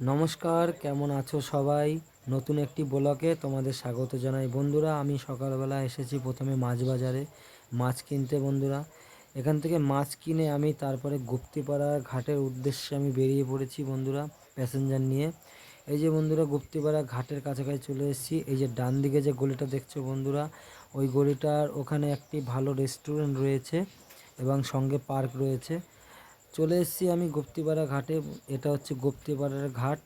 নমস্কার, কেমন আছো সবাই? নতুন একটি ব্লকে তোমাদের স্বাগত জানাই। বন্ধুরা, আমি সকালবেলা এসেছি প্রথমে মাছ বাজারে, মাছ কিনতে বন্ধুরা। এখান থেকে মাছ কিনে আমি তারপরে গুপ্তিপাড়া ঘাটের উদ্দেশ্যে আমি বেরিয়ে পড়েছি বন্ধুরা, প্যাসেঞ্জার নিয়ে। এই যে বন্ধুরা, গুপ্তিপাড়া ঘাটের কাছাকাছি চলে এসেছি। এই যে ডান দিকে যে গলিটা দেখছ বন্ধুরা, ওই গলিটার ওখানে একটি ভালো রেস্টুরেন্ট রয়েছে এবং সঙ্গে পার্ক রয়েছে। চলে এসেছি আমি গুপ্তিপাড়া ঘাটে। এটা হচ্ছে গুপ্তিপাড়ার ঘাট।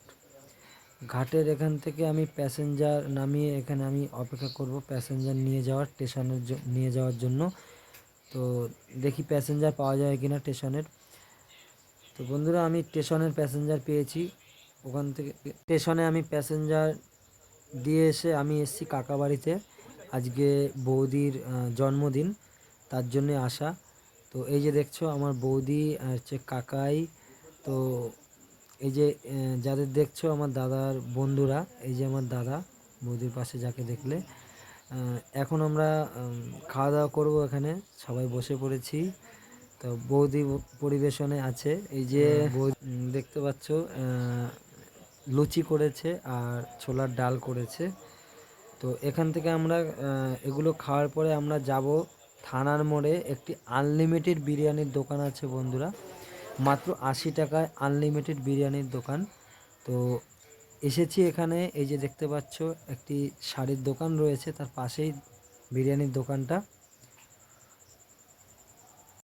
ঘাটের এখান থেকে আমি প্যাসেঞ্জার নামিয়ে এখানে আমি অপেক্ষা করব প্যাসেঞ্জার নিয়ে যাওয়ার, স্টেশনের নিয়ে যাওয়ার জন্য। তো দেখি প্যাসেঞ্জার পাওয়া যায় কিনা স্টেশনের। তো বন্ধুরা, আমি স্টেশনের প্যাসেঞ্জার পেয়েছি। ওখান থেকে, স্টেশনে আমি প্যাসেঞ্জার দিয়ে এসে আমি এসেছি কাকা বাড়িতে আজকে বৌদির জন্মদিন, তার জন্যে আসা। তো এই যে দেখছ আমার বৌদি আর হচ্ছে কাকাই তো এই যে যাদের দেখছ আমার দাদার বন্ধুরা এই যে আমার দাদা বৌদির পাশে যাকে দেখলে এখন আমরা খাওয়া দাওয়া করব এখানে সবাই বসে পড়েছি তো বৌদি পরিবেশনে আছে এই যে দেখতে পাচ্ছ লুচি করেছে আর ছোলার ডাল করেছে তো এখান থেকে আমরা এগুলো খাওয়ার পরে আমরা যাব থানার মোড়ে একটি আনলিমিটেড বিরিয়ানির দোকান আছে বন্ধুরা। মাত্র আশি টাকায় আনলিমিটেড বিরিয়ানির দোকান। তো এসেছি এখানে, এই যে দেখতে পাচ্ছ, একটি শাড়ির দোকান রয়েছে, তার পাশেই বিরিয়ানির দোকানটা।